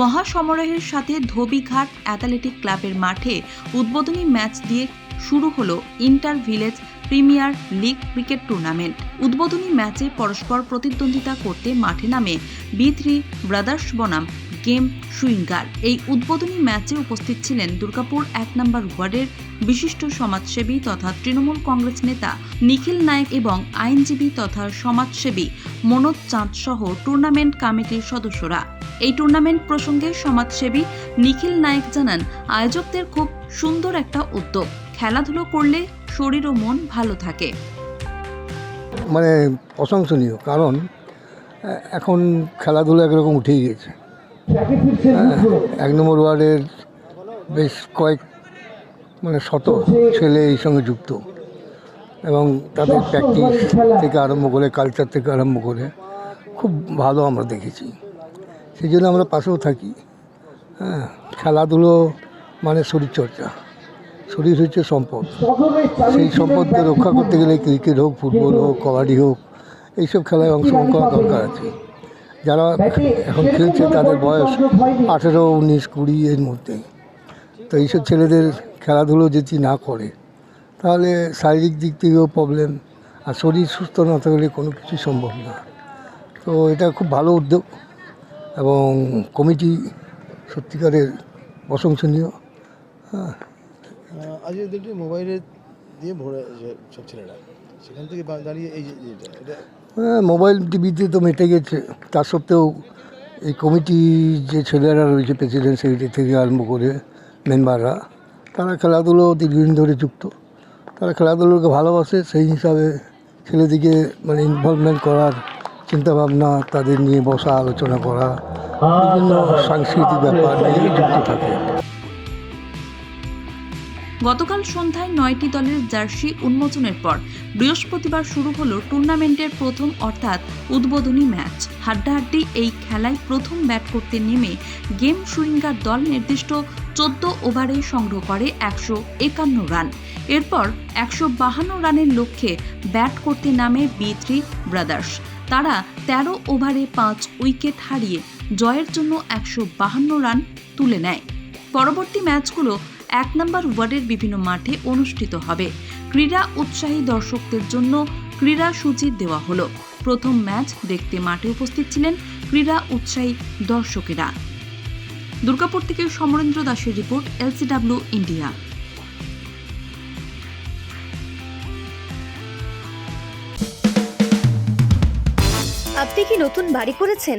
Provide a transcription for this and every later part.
মহাসমারোহের সাথে ধোবিঘাট অ্যাথলেটিক ক্লাবের মাঠে উদ্বোধনী ম্যাচ দিয়ে শুরু হল inter village premier league cricket tournament. উদ্বোধনী ম্যাচে পরস্পর প্রতিদ্বন্দ্বিতা করতে মাঠে নামে বি থ্রি ব্রাদার্স বনাম। Game swinger. এই উদ্বোধনী ম্যাচে উপস্থিত ছিলেন দুর্গাপুর এক নম্বর ওয়ার্ডের বিশিষ্ট সমাজসেবী তথা তৃণমূল কংগ্রেস নেতা নিখিল নায়েক এবং আইনজীবী তথা সমাজসেবী মনোজ চাঁদ সহ টুর্নামেন্ট কমিটির সদস্যরা। এই টুর্নামেন্ট প্রসঙ্গে সমাজসেবী নিখিল নায়েক জানান, আয়োজকদের খুব সুন্দর একটা উদ্যোগ। খেলাধুলো করলে শরীর ও মন ভালো থাকে। মানে প্রশংসনীয়, কারণ এখন খেলাধুলা একরকম উঠেই গেছে। এক নম্বর ওয়ার্ডের বেশ কয়েক মানে শত ছেলে এই সঙ্গে যুক্ত এবং তাদের প্র্যাকটিস থেকে আরম্ভ করে কালচার থেকে আরম্ভ করে খুব ভালো আমরা দেখেছি। সেই জন্য আমরা পাশেও থাকি। হ্যাঁ খেলাধুলো মানে শরীরচর্চা। শরীর হচ্ছে সম্পদ। সেই সম্পদকে রক্ষা করতে গেলে ক্রিকেট হোক ফুটবল হোক কবাডি হোক এইসব খেলায় অংশগ্রহণ করা দরকার আছে। যারা এখন খেলছে তাদের বয়স আঠেরো উনিশ কুড়ি এর মধ্যে তো এইসব ছেলেদের খেলাধুলো যদি না করে তাহলে শারীরিক দিক থেকেও প্রবলেম আর শরীর সুস্থ না থাকলে কোনো কিছু সম্ভব না। তো এটা খুব ভালো উদ্যোগ এবং কমিটি সত্যিকারের প্রশংসনীয়। হ্যাঁ। দেখি মোবাইলে দিয়ে ভরে সব ছেলেরা সেখান থেকে দাঁড়িয়ে এই হ্যাঁ মোবাইল টিভিতে তো মেটে গেছে। তা সত্ত্বেও এই কমিটি যে ছেলেরা রয়েছে প্রেসিডেন্ট সেক্রেটারি থেকে আরম্ভ করে মেম্বাররা, তারা খেলাধুলো দীর্ঘদিন ধরে যুক্ত। তারা খেলাধুলোকে ভালোবাসে, সেই হিসাবে ছেলেদিকে মানে ইনভলভমেন্ট করার চিন্তাভাবনা তাদের নিয়ে বসা, আলোচনা করা, বিভিন্ন সাংস্কৃতিক ব্যাপার নিয়ে যুক্ত থাকে। গতকাল সন্ধ্যায় নয়টি দলের জার্সি উন্মোচনের পর বৃহস্পতিবার শুরু হলো টুর্নামেন্টের প্রথম অর্থাৎ উদ্বোধনী ম্যাচ। হাড্ডাহাড্ডি এই খেলায় প্রথম ব্যাট করতে নেমে গেম সুইঙ্গার দল নির্দিষ্ট চোদ্দ ওভারে সংগ্রহ করে একশো একান্ন রান। এরপর একশো বাহান্ন রানের লক্ষ্যে ব্যাট করতে নামে বি থ্রি ব্রাদার্স। তারা তেরো ওভারে পাঁচ উইকেট হারিয়ে জয়ের জন্য একশো বাহান্ন রান তুলে নেয়। পরবর্তী ম্যাচগুলো এক নম্বর ওয়ার্ডের বিভিন্ন মাঠে অনুষ্ঠিত হবে। ক্রীড়া উৎসাহী দর্শকদের জন্য ক্রীড়া সূচি দেওয়া হলো। প্রথম ম্যাচ দেখতে মাঠে উপস্থিত ছিলেন ক্রীড়া উৎসাহী দর্শকেরা। দুর্গাপুর থেকে সমরেন্দ্র দাসের রিপোর্ট, এলসিডাব্লিউ ইন্ডিয়া। আপনি কি নতুন বাড়ি করেছেন?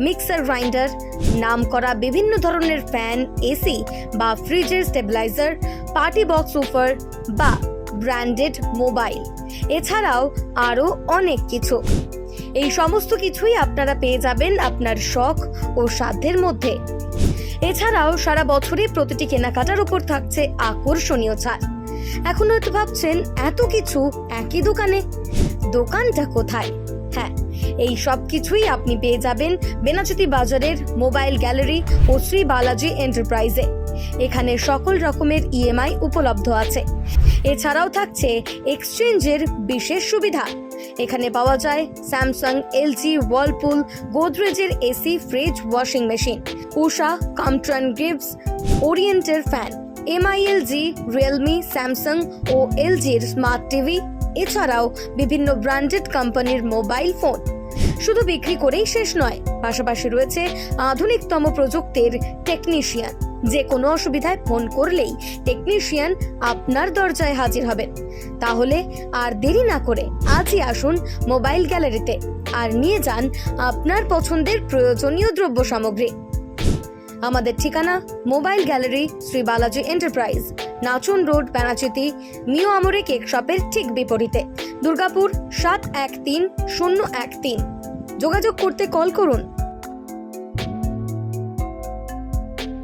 mixer grinder, নাম করা বিভিন্ন ধরনের ফ্যান, এসি বা ফ্রিজের স্টেবিলাইজার, পার্টি বক্স সুপার বা ব্র্যান্ডেড মোবাইল। এছাড়াও আরও অনেক কিছু। এই সমস্ত কিছুই আপনারা পেয়ে যাবেন আপনার শখ ও সাধ্যের মধ্যে। এছাড়াও সারা বছরই প্রতিটি কেনাকাটার উপর থাকছে আকর্ষণীয় ছাড়। এখন হয়তো ভাবছেন, এত কিছু একই দোকানে? দোকানটা কোথায়? হ্যাঁ এই সব কিছুই আপনি পেয়ে যাবেন বেনাচুতি বাজারের মোবাইল গ্যালারি ও শ্রী বালাজি এন্টারপ্রাইজে। এখানে সকল রকমের ইএমআই উপলব্ধ আছে। এছাড়াও থাকছে এক্সচেঞ্জের বিশেষ সুবিধা। এখানে পাওয়া যায় Samsung, LG Whirlpool গোদরেজের AC, fridge, washing machine, Usha, Crompton Greaves ওরিয়েন্টের fan, MI LG, Realme, Samsung ও এলজির স্মার্ট টিভি। এছাড়াও বিভিন্ন ব্র্যান্ডেড কোম্পানির মোবাইল ফোন। শুধু বিক্রি করেই শেষ নয়, পাশাপাশি রয়েছে আধুনিকতম প্রযুক্তির টেকনিশিয়ান যে কোনো অসুবিধায় ফোন করলেই টেকনিশিয়ান আপনার দরজায় হাজির হবেন। তাহলে আর দেরি না করে আজই আসুন মোবাইল গ্যালারিতে আর নিয়ে যান আপনার পছন্দের প্রয়োজনীয় দ্রব্য সামগ্রী। আমাদের ঠিকানা mobile gallery, Shri Balaji enterprise, Nachan road, Benachity, Mio Amore cake শপের ঠিক বিপরীতে, দুর্গাপুর সাত এক তিন শূন্য এক তিন। যোগাযোগ করতে কল করুন।